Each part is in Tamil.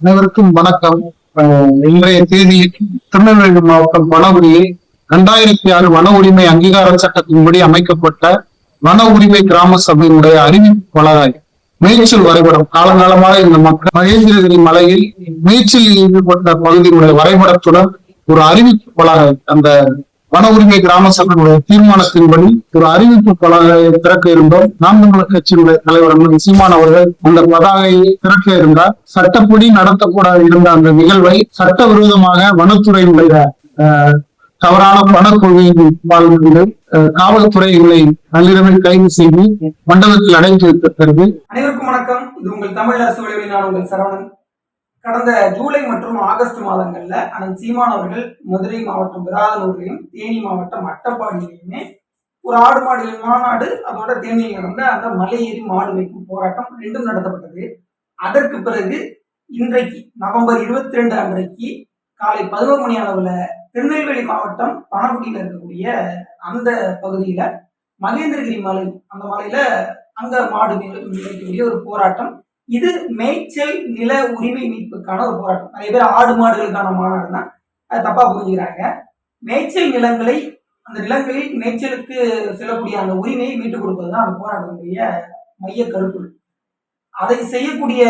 அனைவருக்கும் வணக்கம். இன்றைய தேதி திருநெல்வேலி மாவட்டம் வனவுரியில் இரண்டாயிரத்தி ஆறு வன உரிமை அங்கீகார சட்டத்தின்படி அமைக்கப்பட்ட வன உரிமை கிராம சபையினுடைய அறிவிப்பு பலகை மேய்ச்சல் வரைபடம். காலங்காலமாக இந்த மக்கள் மகேந்திரகிரி மலையில் மேய்ச்சலில் ஈடுபட்ட பகுதியினுடைய வரைபடத்துடன் ஒரு அறிவிப்பு பலகை அந்த வன உரிமை கிராம சபையினுடைய தீர்மானத்தின்படி ஒரு அறிவிப்பு பலகையை திறக்க இருந்தோம். நாம் தமிழர் கட்சியினுடைய தலைவர் அண்ணன் சீமான் அவர்கள் அந்த பதாகையை திறக்க இருந்தார். சட்டப்படி நடத்தக்கூட இருந்த அந்த நிகழ்வை சட்டவிரோதமாக வனத்துறையினுடைய அஹ், தவறான பணக்கொள்கையின் பால்ந்து காவல்துறைகளை நள்ளிரவில் கைது செய்து மண்டலத்தில் அடைந்து வைத்திருக்கிறது. அனைவருக்கும் வணக்கம். இது உங்கள் தமிழ் அரசு உங்கள் சரவணன். கடந்த ஜூலை மற்றும் ஆகஸ்ட் மாதங்கள்ல அனந்த் சீமான் அவர்கள் மதுரை மாவட்டம் விராதனூர்லையும் தேனி மாவட்டம் அட்டப்பாடியிலையுமே ஒரு ஆடு மாடு மாநாடு அதோட தேனியில் நடந்த அந்த மலை ஏறி மாடு வைக்கும் போராட்டம் ரெண்டும் நடத்தப்பட்டது. அதற்கு பிறகு இன்றைக்கு நவம்பர் இருபத்தி ரெண்டு அன்றைக்கு காலை பதினோரு மணி அளவுல திருநெல்வேலி மாவட்டம் பணகுடியில் இருக்கக்கூடிய அந்த பகுதியில மகேந்திரகிரி மலை அந்த மலையில அங்க மாடு வைக்கக்கூடிய ஒரு போராட்டம். இது மேய்ச்சல் நில உரிமை மீட்புக்கான ஒரு போராட்டம். நிறைய பேர் ஆடு மாடுகளுக்கான மாநாடு தான். அது தப்பா புரிஞ்சுக்கிறாங்க. மேய்ச்சல் நிலங்களை அந்த நிலங்களில் மேய்ச்சலுக்கு செல்லக்கூடிய அந்த உரிமையை மீட்டுக் கொடுப்பது தான் அந்த போராட்டத்தினுடைய மைய கருப்பொருள். அதை செய்யக்கூடிய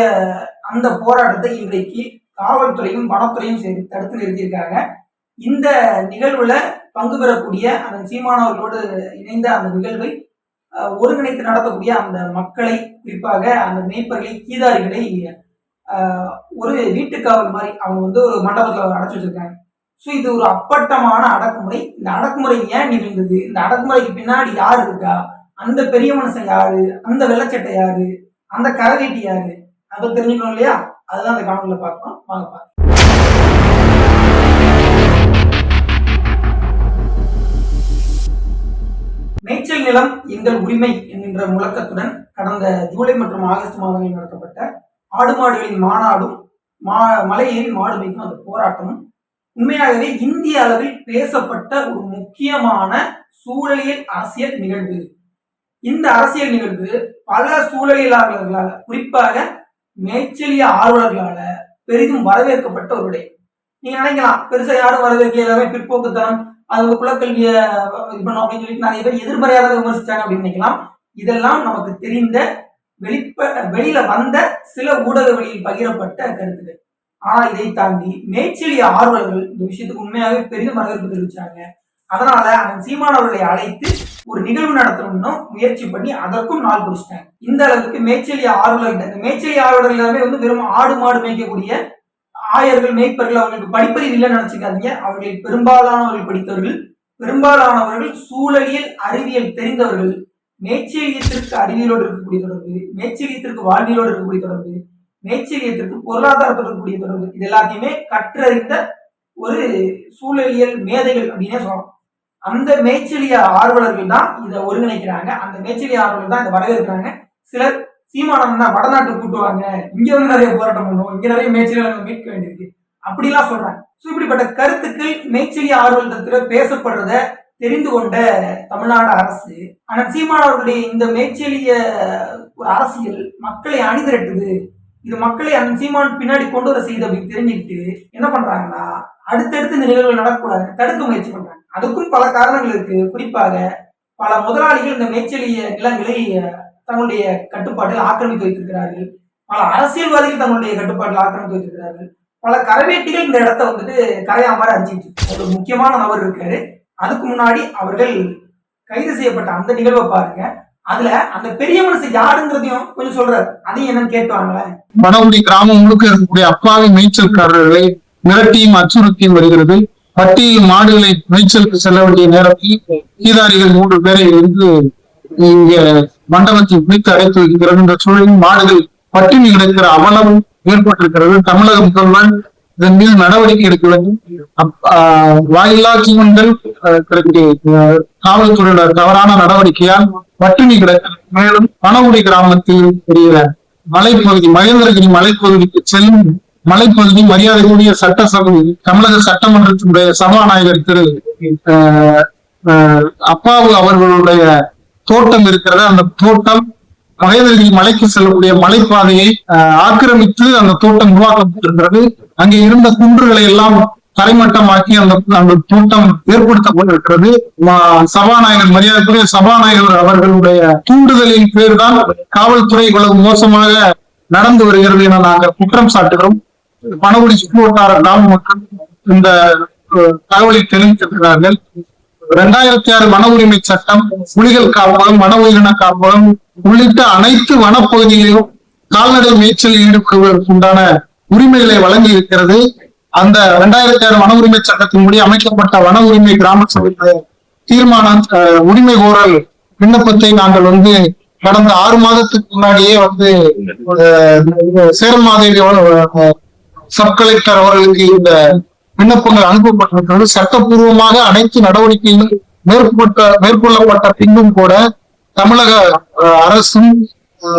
அந்த போராட்டத்தை இன்றைக்கு காவல்துறையும் வனத்துறையும் சேர்ந்து தடுத்து நிறுத்தியிருக்காங்க. இந்த நிகழ்வுல பங்கு பெறக்கூடிய அந்த சீமானவர்களோடு இணைந்த அந்த நிகழ்வை ஒருங்கிணைத்து நடத்தக்கூடிய அந்த மக்களை குறிப்பாக அந்த மேய்ப்பர்களை கீதாரிகளை ஒரு வீட்டுக்காவல் மாதிரி அவங்க வந்து ஒரு மண்டபத்தில் அடைச்சி வச்சிருக்காங்க. ஸோ இது ஒரு அப்பட்டமான அடக்குமுறை. இந்த அடக்குமுறை ஏன் நிகழ்ந்தது? இந்த அடக்குமுறைக்கு பின்னாடி யார் இருக்கா? அந்த பெரிய மனுஷன் யாரு? அந்த வெள்ளச்சட்டை யாரு? அந்த கரவேட்டி யாரு? அதை தெரிஞ்சுக்கணும் இல்லையா? அதுதான் அந்த காணொலியில் பார்க்கணும். வாங்க பார்க்கலாம். மேய்ச்சல் நிலம் எங்கள் உரிமை என்கின்ற முழக்கத்துடன் கடந்த ஜூலை மற்றும் ஆகஸ்ட் மாதங்களில் நடத்தப்பட்ட ஆடு மாடுகளின் மாநாடும் மா மலை மாடு மேய்க்கும் அந்த போராட்டமும் உண்மையாகவே இந்திய அளவில் பேசப்பட்ட ஒரு முக்கியமான சூழலியல் அரசியல் நிகழ்வு. இந்த அரசியல் நிகழ்வு பல சூழலியலாளர்களால குறிப்பாக மேய்ச்சலிய ஆர்வலர்களால பெரிதும் வரவேற்கப்பட்ட ஒரு விடயம் நீங்க நினைக்கலாம் பெருசா யாரும் வரவேற்கல எல்லாமே பிற்போக்குத்தனம் அது குலக்கல்வியை இது பண்ணும் அப்படின்னு சொல்லிட்டு நிறைய பேர் எதிர்மறையாக விமர்சித்தாங்க அப்படின்னு நினைக்கலாம். இதெல்லாம் நமக்கு தெரிந்த வெளிப்ப வெளியில வந்த சில ஊடக வெளியில் பகிரப்பட்ட கருத்துக்கள் ஆனா இதை தாண்டி மேய்ச்சலிய ஆர்வலர்கள் இந்த விஷயத்துக்கு உண்மையாகவே பெரிதும் வரவேற்பு தெரிவிச்சாங்க. அதனால அவன் சீமான் அவர்களை அழைத்து ஒரு நிகழ்வு நடத்தணும்னு முயற்சி பண்ணி அதற்கும் நாள் குறிச்சிட்டாங்க. இந்த அளவுக்கு மேய்ச்சலிய ஆர்வலர்கள் இந்த மேய்ச்சலிய ஆர்வலர்கள் எல்லாமே வந்து வெறும் ஆடு மாடு மேய்க்கக்கூடிய ஆயர்கள் மேய்ப்பர்கள் அவர்களுக்கு படிப்பறிவு இல்லைன்னு நினைச்சுக்காதீங்க. அவர்களில் பெரும்பாலானவர்கள் படித்தவர்கள் பெரும்பாலானவர்கள் சூழலியல் அறிவியல் தெரிந்தவர்கள். மேச்சலியத்திற்கு அறிவியலோடு இருக்கக்கூடிய தொடர்பு மேச்சலியத்திற்கு வாழ்வியலோடு இருக்கக்கூடிய தொடர்பு மேய்ச்சலியத்திற்கு பொருளாதாரத்தோடு இருக்கக்கூடிய தொடர்பு. இது எல்லாத்தையுமே கற்றறிந்த ஒரு சூழலியல் மேதைகள் அப்படின்னே சொல்லலாம். அந்த மேச்சலிய ஆர்வலர்கள் தான் இதை ஒருங்கிணைக்கிறாங்க. அந்த மேய்ச்சலிய ஆர்வலர்கள் தான் இதை வரவேற்கிறாங்க. சிலர் சீமானம் தான் வடநாட்டுக்கு கூட்டுவாங்க இங்க வந்து நிறைய போராட்டம் பண்ணுவோம். இங்க நிறைய மேய்ச்சலியை மீட்க வேண்டியிருக்கு. அப்படிலாம் சொல்றாங்க. ஸோ இப்படிப்பட்ட கருத்துக்கள் மேய்ச்சலிய ஆர்வலத்துல பேசப்படுறத தெரிந்து கொண்ட தமிழ்நாடு அரசு ஆனால் சீமான் அவர்களுடைய இந்த மேய்ச்சலிய ஒரு அரசியல் மக்களை அணிதிரட்டுது. இது மக்களை அந்த சீமான் பின்னாடி கொண்டு வர செய்து அப்படி தெரிஞ்சுக்கிட்டு என்ன பண்றாங்கன்னா அடுத்தடுத்து இந்த நிகழ்வுகள் நடக்கக்கூடாது தடுக்க முயற்சி பண்றாங்க. அதுக்கும் பல காரணங்கள் இருக்கு. குறிப்பாக பல முதலாளிகள் இந்த மேய்ச்சலிய நிலங்களை தங்களுடைய கட்டுப்பாட்டில் ஆக்கிரமித்து வைத்திருக்கிறார்கள். பல அரசியல்வாதிகள் தங்களுடைய கட்டுப்பாட்டில் ஆக்கிரமித்து வைத்திருக்கிறார்கள். பல கரவேட்டிகள் இந்த இடத்த வந்துட்டு கரையாம அறிஞ்சிட்டு ஒரு முக்கியமான நபர் இருக்காரு. அதுக்கு முன்னாடி அவர்கள் கைது செய்யப்பட்ட அந்த நிகழ்வை பாருங்க. அதுல அந்த பெரிய மனசு யாருங்கிறதையும் கொஞ்சம் சொல்றாரு. அதையும் என்னன்னு கேட்டுவாங்களே வடவுடி கிராமம் முழுக்க இருக்கக்கூடிய அப்பாவி மேய்ச்சல்காரர்களை மிரட்டியும் அச்சுறுத்தியும் வருகிறது. பட்டியில் மாடுகளை மேய்ச்சலுக்கு செல்ல வேண்டிய நேரத்தில் கீதாரிகள் மூன்று பேரை வந்து இங்க மண்டபத்தை பிடித்து அடைத்து வைக்கிறது. இந்த சூழலில் மாடுகள் பட்டினி கிடைக்கிற அவலமும் ஏற்பட்டிருக்கிறது. தமிழக முதல்வர் இதன் மீது நடவடிக்கை எடுக்க வேண்டும் வாயில்லா ஜீவன்கள் கிடைக்கக்கூடிய காவல்துறையோட தவறான நடவடிக்கையால் பட்டினி கிடக்கிறது மேலும் பனகுடி கிராமத்தில் இருக்கிற மலைப்பகுதி மகேந்திரகிரி மலைப்பகுதிக்கு செல்லும் மலைப்பகுதி மரியாதைக்குரிய சட்டசபை தமிழக சட்டமன்றத்தினுடைய சபாநாயகர் திரு அப்பாவு அவர்களுடைய தோட்டம் இருக்கிறது. அந்த தோட்டம் மகேந்திரகிரி மலைக்கு செல்லக்கூடிய மலைப்பாதையை ஆக்கிரமித்து அந்த தோட்டம் உருவாக்கப்பட்டிருக்கிறது. அங்கே இருந்த குன்றுகளை எல்லாம் தரைமட்டமாக்கி அந்த அந்த தோட்டம் ஏற்படுத்தப்பட்டிருக்கிறது. சபாநாயகர் மரியாதைக்குரிய சபாநாயகர் அவர்களுடைய தூண்டுதலின் பேர்தான் காவல்துறை இவ்வளவு மோசமாக நடந்து வருகிறது என நாங்கள் குற்றம் சாட்டுகிறோம். பணகுடி சுற்றுவட்டார கிராம மக்கள் இந்த தகவலை தெரிவித்திருக்கிறார்கள். இரண்டாயிரத்தி ஆறு வன உரிமை சட்டம் புலிகள் காப்பகம் வன உயிரின காப்பகம் உள்ளிட்ட அனைத்து வனப்பகுதிகளிலும் கால்நடை மேய்ச்சல் ஈடுபடுவதற்கு உண்டான உரிமைகளை வழங்கி இருக்கிறது அந்த இரண்டாயிரத்தி ஆறு வன உரிமை சட்டத்தின்படி அமைக்கப்பட்ட வன உரிமை கிராம சபையுடைய தீர்மானம் அஹ், உரிமை கோரல் விண்ணப்பத்தை நாங்கள் வந்து கடந்த ஆறு மாதத்துக்கு முன்னாடியே வந்து அஹ், சப் கலெக்டர் அவர்களுக்கு இந்த விண்ணப்பங்கள் அனுப்பப்பட்டிருக்கிறது. சட்டப்பூர்வமாக அனைத்து நடவடிக்கைகளும் மேற்கொட்ட மேற்கொள்ளப்பட்ட பின்னும் கூட தமிழக அரசும்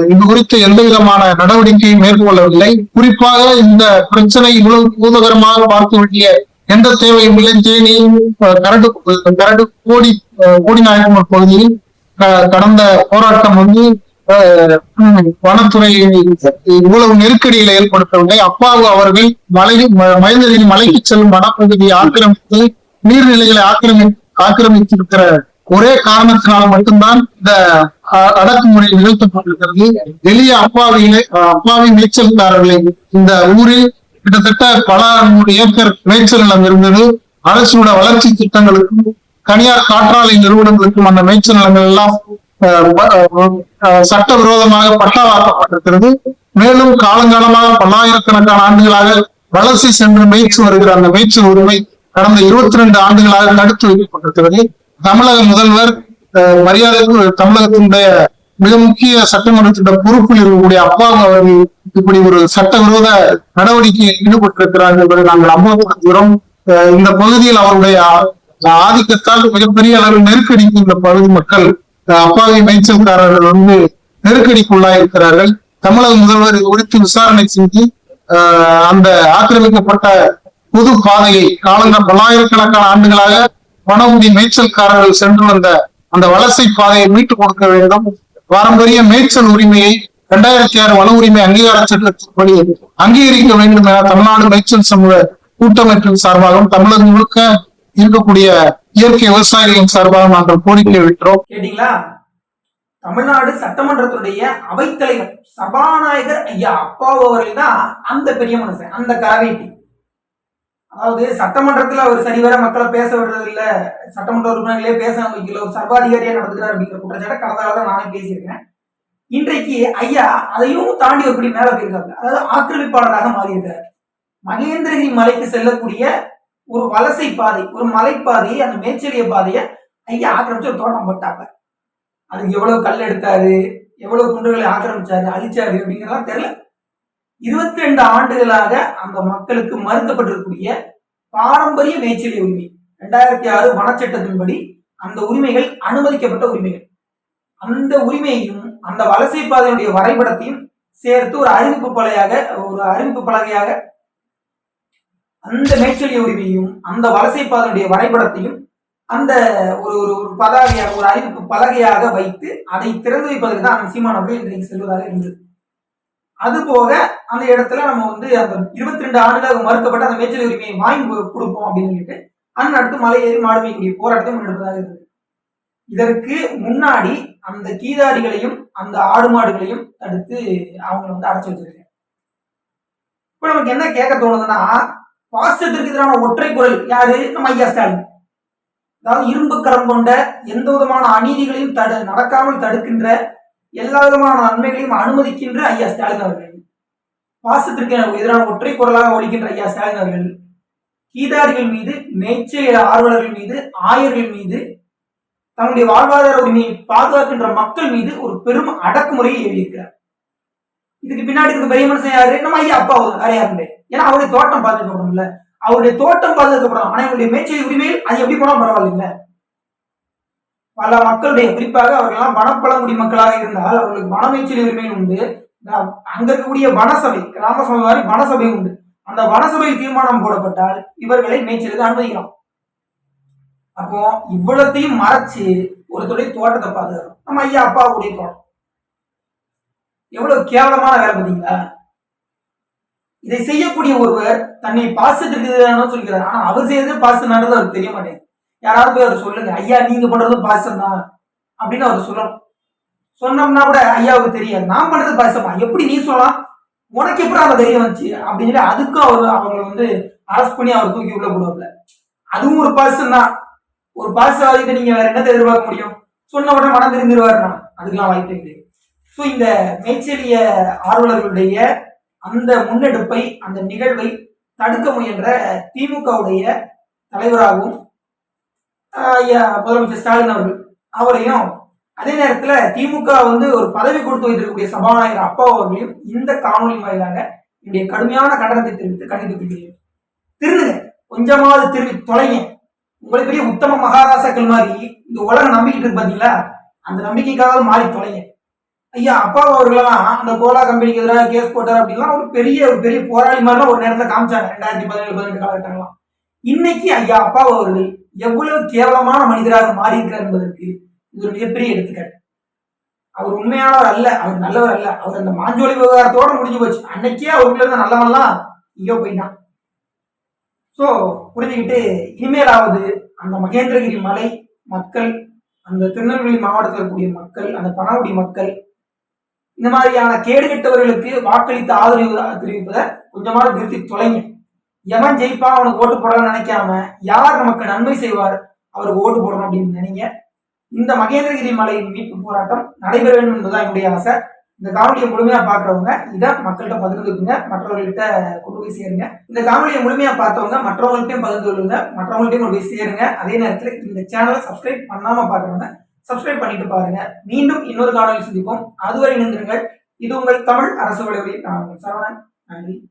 இது குறித்து எந்த விதமான நடவடிக்கையும் மேற்கொள்ளவில்லை. குறிப்பாக இந்த பிரச்சனை இவ்வளவு பூதகரமாக பார்க்க வேண்டிய எந்த தேவையும் இல்லை. தேனி கரடு கரடு கோடி அஹ், கோடிநாயக்கனூர் பகுதியில் கடந்த போராட்டம் வந்து வனத்துறை இவ்வளவு நெருக்கடியில ஏற்படுத்தவில்லை. அப்பாவு அவர்கள் மலை ம- மலைக்கு செல்லும் வனப்பகுதியை ஆக்கிரமித்து நீர்நிலைகளை ஆக்கிரமி ஆக்கிரமித்திருக்கிற ஒரே காரணத்தினால் மட்டும்தான் இந்த அடக்குமுறை நிகழ்த்தப்பட்டிருக்கிறது. எளிய அப்பாவிகளை அப்பாவி மேய்ச்சல்காரர்களை இந்த ஊரில் கிட்டத்தட்ட பல நூறு ஏக்கர் மேய்ச்சல் நிலம் இருந்தது. அரசோட வளர்ச்சி திட்டங்களுக்கும் தனியார் காற்றாலை நிறுவனங்களுக்கும் அந்த மேய்ச்சல் நிலங்கள் எல்லாம் சட்டவிரோதமாக பட்டாவாக்கப்பட்டிருக்கிறது மேலும் காலங்காலமாக பல்லாயிரக்கணக்கான ஆண்டுகளாக வளர்ச்சி சென்று மேய்ச்சி வருகிற அந்த மேய்ச்சல் உரிமை கடந்த இருபத்தி ரெண்டு ஆண்டுகளாக தடுத்து வைக்கப்பட்டிருக்கிறது. தமிழக முதல்வர் அஹ், தமிழகத்தினுடைய மிக முக்கிய சட்டமன்றத்தினுடைய பொறுப்பில் இருக்கக்கூடிய அப்பா அவர்கள் இப்படி ஒரு சட்டவிரோத நடவடிக்கையில் ஈடுபட்டிருக்கிறார்கள் என்பதை நாங்கள் அம்பலப்படுத்துகிறோம் அஹ், இந்த பகுதியில் அவருடைய ஆதிக்கத்தால் மிகப்பெரிய அளவில் நெருக்கடிக்கு இந்த பகுதி மக்கள் அப்பாவி மேய்ச்சல்காரர்கள் வந்து நெருக்கடிக்குள்ளாயிருக்கிறார்கள் தமிழக முதல்வர் இது குறித்து விசாரணை செஞ்சு அந்த ஆக்கிரமிக்கப்பட்ட பொது பாதையை காலங்கள் பல்லாயிரக்கணக்கான ஆண்டுகளாக வனவுதி மேய்ச்சல்காரர்கள் சென்று வந்த அந்த வலசை பாதையை மீட்டுக் கொடுக்க வேண்டும். பாரம்பரிய மேய்ச்சல் உரிமையை இரண்டாயிரத்தி ஆறு வன உரிமை அங்கீகார சட்டத்தின்படி அங்கீகரிக்க வேண்டும் என தமிழ்நாடு மேய்ச்சல் சமூக கூட்டமைப்பின் சார்பாகவும் தமிழகம் முழுக்க இருக்கக்கூடிய இயற்கை விவசாயிகளின் சார்பாக நாங்கள் கோரிக்கை விட்டுறோம் கேட்டீங்களா? தமிழ்நாடு சட்டமன்றத்துடைய அவைத்தலைவர் சபாநாயகர் ஐயா அப்பாவு அவர்கள் தான் அந்த பெரிய மனுஷன் அந்த கரவேட்டி. அதாவது சட்டமன்றத்துல அவர் சரிவர மக்களை பேச விடுறது இல்ல சட்டமன்ற உறுப்பினர்களே பேச வைக்கல ஒரு சர்வாதிகாரியா நடந்துக்கிறார் அப்படிங்கிற குற்றச்சாட்டை கடந்த காலத்துல நானே பேசியிருக்கேன். இன்றைக்கு ஐயா அதையும் தாண்டி ஒருபடி மேல போயிருக்காங்க அதாவது ஆக்கிரமிப்பாளராக மாறியிருக்காரு. மகேந்திரகிரி மலைக்கு செல்லக்கூடிய ஒரு வலசை பாதை ஒரு மலைப்பாதையை அந்த மேச்சரிய பாதையை ஐயா ஆக்கிரமிச்சு ஒரு தோட்டம் போட்டாங்க. அதுக்கு எவ்வளவு கல் எடுத்தாரு எவ்வளவு குன்றுகளை ஆக்கிரமிச்சாரு அழிச்சாரு அப்படிங்கறதெல்லாம் தெரியல. இருபத்தி ரெண்டு ஆண்டுகளாக அந்த மக்களுக்கு மறுக்கப்பட்டிருக்கக்கூடிய பாரம்பரிய மேய்ச்சலி உரிமை ரெண்டாயிரத்தி ஆறு வனச்சட்டத்தின்படி அந்த உரிமைகள் அனுமதிக்கப்பட்ட உரிமைகள். அந்த உரிமையையும் அந்த வலசை பாதையினுடைய வரைபடத்தையும் சேர்த்து ஒரு அறிவிப்பு பலகையாக ஒரு அறிவிப்பு பலகையாக அந்த மேய்ச்சலி உரிமையும் அந்த வலசை பாதனுடைய வரைபடத்தையும் அந்த ஒரு ஒரு ஒரு பதாகையாக ஒரு அறிவிப்பு பலகையாக வைத்து அதை திறந்து வைப்பதற்கு தான் அந்த சீமானவர்கள் இன்றைக்கு செல்வதாக இருந்தது. அதுபோக அந்த இடத்துல நம்ம வந்து அந்த இருபத்தி ரெண்டு ஆண்டுகளாக மறுக்கப்பட்ட அந்த மேய்ச்சல் உரிமையை வாங்கி கொடுப்போம் அப்படின்னு சொல்லிட்டு அந்த அடுத்து மலை ஏறி மாடுமைக்குரிய போராட்டத்தை முன்னெடுப்பதாக இருந்தது. இதற்கு முன்னாடி அந்த கீதாடிகளையும் அந்த ஆடு மாடுகளையும் தடுத்து அவங்களை வந்து அடைச்சு வச்சிருக்கேன் இப்ப நமக்கு என்ன கேட்க தோணுதுன்னா பாசத்திற்கு எதிரான ஒற்றை குரல் யாரு? நம்ம ஐயா ஸ்டாலின். அதாவது இரும்பு கரம் கொண்ட எந்த விதமான அநீதிகளையும் தடு நடக்காமல் தடுக்கின்ற எல்லா விதமான நன்மைகளையும் அனுமதிக்கின்ற ஐயா ஸ்டாலின் அவர்கள். பாசத்திற்கு எதிரான ஒற்றை குரலாக ஒழிக்கின்ற ஐயா ஸ்டாலின் அவர்கள். கீதாரிகள் மீது மேய்ச்சல் ஆர்வலர்கள் மீது ஆயர்கள் மீது தங்களுடைய வாழ்வாதார உரிமையை பாதுகாக்கின்ற மக்கள் மீது ஒரு பெரும் அடக்குமுறையை ஏவியிருக்கிறார் இதுக்கு பின்னாடி இருக்க பெரிய மனுஷன் யாரு? நம்ம ஐயா அப்பா வேற ஏன்னா அவருடைய தோட்டம் பாதுகாக்கப்படும்ல அவருடைய தோட்டம் பாதுகாக்கப்படலாம் ஆனா இவருடைய மேய்ச்சல் உரிமையில் அது எப்படி போனா பரவாயில்லைங்க. பல மக்களுடைய குறிப்பாக அவர்கள்லாம் வனப்பழங்குடி மக்களாக இருந்தால் அவர்களுக்கு வனமேய்ச்சல் உரிமையில் உரிமை உண்டு அங்க இருக்கக்கூடிய வனசபை கிராம சபை மாதிரி வனசபை உண்டு. அந்த வனசபையில் தீர்மானம் போடப்பட்டால் இவர்களை மேய்ச்சலுக்கு அனுமதிக்கலாம். அப்போ இவ்வளத்தையும் மறைச்சு ஒருத்தருடைய தோட்டத்தை பாதுகாக்கணும். நம்ம ஐயா அப்பாவுடைய தோட்டம். எவ்வளவு கேவலமான வேலை பார்த்தீங்களா? இதை செய்யக்கூடிய ஒருவர் தன்னை பாசத்திற்கு சொல்கிறார். ஆனா அவர் செய்யறது பாசம்ன்றது அவருக்கு தெரிய மாட்டேங்குது. யாராவது போய் அவர் சொல்லுங்க ஐயா நீங்க பண்றதும் பாசம் தான் அப்படின்னு அவர் சொல்லணும். சொன்னோம்னா கூட ஐயாவுக்கு தெரியாது நான் பண்றது பாசமா? எப்படி நீ சொல்லலாம்? உனக்கு எப்படி அந்த தைரியம் வந்துச்சு? அப்படின்னு சொல்லி அதுக்கும் அவர் அவங்களை வந்து அரஸ்ட் பண்ணி அவர் தூக்கி உள்ள போடுவாப்ல அதுவும் ஒரு பாசம் தான் ஒரு பாசவாதிக்கு நீங்க வேற என்னத்தை எதிர்பார்க்க முடியும்? சொன்ன உடனே மனம் திரும்பிடுவாருன்னா அதுக்கெல்லாம் வாய்ப்பு இல்லை ஸோ இந்த மேய்ச்சலிய ஆர்வலர்களுடைய அந்த முன்னெடுப்பை அந்த நிகழ்வை தடுக்க முயன்ற திமுகவுடைய தலைவராகவும் முதலமைச்சர் ஸ்டாலின் அவர்கள். அவரையும் அதே நேரத்துல திமுக வந்து ஒரு பதவி கொடுத்து வைத்திருக்கக்கூடிய சபாநாயகர் அப்பா அவர்களையும் இந்த காணொலி வாயிலாக என்னுடைய கடுமையான கண்டனத்தை தெரிவித்து கண்டித்து கொள்கிறேன். திருந்துங்க. கொஞ்சமாவது திரும்பி தொலைங்க. உங்களை பெரிய உத்தம மகாராசாக்கள் மாதிரி இந்த உலகம் நம்பிக்கிட்டு இருக்கு பாத்தீங்களா? அந்த நம்பிக்கைக்காக மாறி தொலைங்க. ஐயா அப்பா அவர்களெல்லாம் அந்த கோலா கம்பெனிக்கு எதிராக கேஸ் போட்டார் அப்படின்லாம் ஒரு பெரிய ஒரு பெரிய போராளி மாதிரிலாம் ஒரு நேரத்தில் காமிச்சாங்க. ரெண்டாயிரத்தி பதினேழு பதினெட்டு காலகட்டங்களாம் இன்னைக்கு ஐயா அப்பா அவர்கள் எவ்வளவு கேவலமான மனிதராக மாறி இருக்கிறார் என்பதற்கு இது ஒரு மிகப்பெரிய எடுத்துக்காட்டு. அவர் உண்மையானவர் அல்ல அவர் நல்லவர் அல்ல. அவர் அந்த மாஞ்சோலி விவகாரத்தோட முடிஞ்சு போச்சு. அன்னைக்கே அவருக்குள்ள இருந்த நல்லவன்லாம் ஐயோ போயிட்டான். ஸோ புரிஞ்சுக்கிட்டு இனிமேலாவது அந்த மகேந்திரகிரி மலை மக்கள் அந்த திருநெல்வேலி மாவட்டத்தில் இருக்கக்கூடிய மக்கள் அந்த பணகுடி மக்கள் இந்த மாதிரியான கேடுகெட்டவர்களுக்கு வாக்களித்து ஆதரவு தெரிவிப்பதை கொஞ்சமாவது நிறுத்தி தொலைங்க. எவன் ஜெயிப்பா அவனுக்கு ஓட்டு போடலாம்னு நினைக்காம யார் நமக்கு நன்மை செய்வார் அவருக்கு ஓட்டு போடணும் அப்படின்னு நினைங்க. இந்த மகேந்திரகிரி மலையின் மீட்பு போராட்டம் நடைபெற வேண்டும் என்பதுதான் என்னுடைய ஆசை. இந்த காணொலியை முழுமையா பாக்குறவங்க இதை மக்கள்கிட்ட பகிர்ந்துக்குங்க மற்றவர்கள்ட்ட கொண்டு போய் சேருங்க. இந்த காணொலியை முழுமையா பார்த்தவங்க மற்றவங்கள்ட்டையும் பகிர்ந்து கொள்ளுங்க மற்றவங்கள்ட்டையும் கொண்டு போய் சேருங்க. அதே நேரத்தில் இந்த சேனலை சப்ஸ்கிரைப் பண்ணாம பாக்குறவங்க சப்ஸ்கிரைப் பண்ணிட்டு பாருங்க. மீண்டும் இன்னொரு காணொலி சந்திப்போம். அதுவரை நின்றுங்கள் இது உங்கள் தமிழ் அரசு வழிவழி நான் சரவணன். நன்றி.